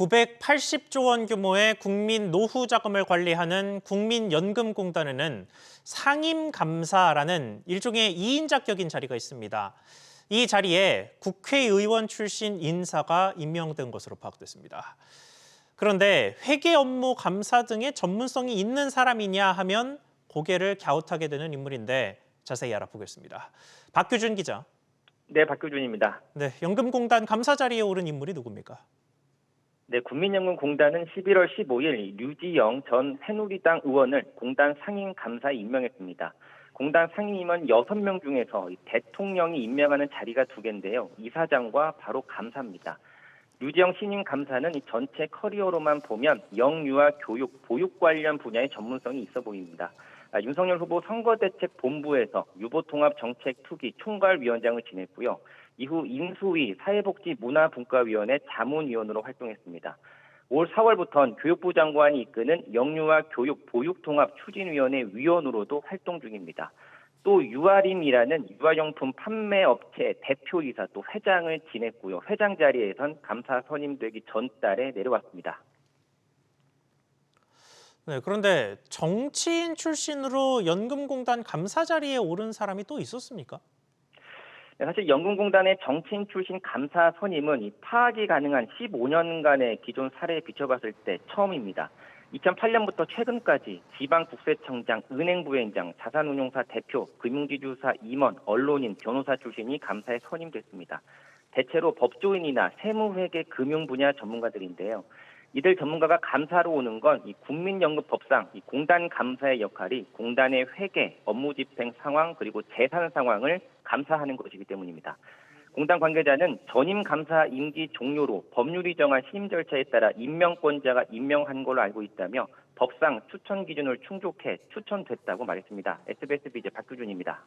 980조 원 규모의 국민 노후 자금을 관리하는 국민연금공단에는 상임감사라는 일종의 2인 자 격인 자리가 있습니다. 이 자리에 국회의원 출신 인사가 임명된 것으로 파악됐습니다. 그런데 회계 업무 감사 등의 전문성이 있는 사람이냐 하면 고개를 갸웃하게 되는 인물인데 자세히 알아보겠습니다. 박규준 기자. 네, 박규준입니다. 네, 연금공단 감사 자리에 오른 인물이 누굽니까? 네, 국민연금공단은 11월 15일 류지영 전 새누리당 의원을 공단 상임 감사에 임명했습니다. 공단 상임임원 6명 중에서 대통령이 임명하는 자리가 두 개인데요. 이사장과 바로 감사입니다. 류지영 신임 감사는 이 전체 커리어로만 보면 영유아 교육, 보육 관련 분야의 전문성이 있어 보입니다. 아, 윤석열 후보 선거대책본부에서 유보통합정책투기 총괄위원장을 지냈고요. 이후 인수위 사회복지문화분과위원회 자문위원으로 활동했습니다. 올 4월부터는 교육부 장관이 이끄는 영유아 교육 보육 통합 추진위원회 위원으로도 활동 중입니다. 또 유아림이라는 유아용품 판매업체 대표이사 또 회장을 지냈고요. 회장 자리에선 감사 선임되기 전달에 내려왔습니다. 네, 그런데 정치인 출신으로 연금공단 감사 자리에 오른 사람이 또 있었습니까? 네, 사실 연금공단의 정치인 출신 감사 선임은 이 파악이 가능한 15년간의 기존 사례에 비춰봤을 때 처음입니다. 2008년부터 최근까지 지방국세청장, 은행부회장, 자산운용사 대표, 금융지주사 임원, 언론인, 변호사 출신이 감사에 선임됐습니다. 대체로 법조인이나 세무회계 금융 분야 전문가들인데요. 이들 전문가가 감사로 오는 건 이 국민연금법상 이 공단 감사의 역할이 공단의 회계, 업무 집행 상황 그리고 재산 상황을 감사하는 것이기 때문입니다. 공단 관계자는 전임 감사 임기 종료로 법률이 정한 신임 절차에 따라 임명권자가 임명한 걸로 알고 있다며 법상 추천 기준을 충족해 추천됐다고 말했습니다. SBS 비제 박규준입니다.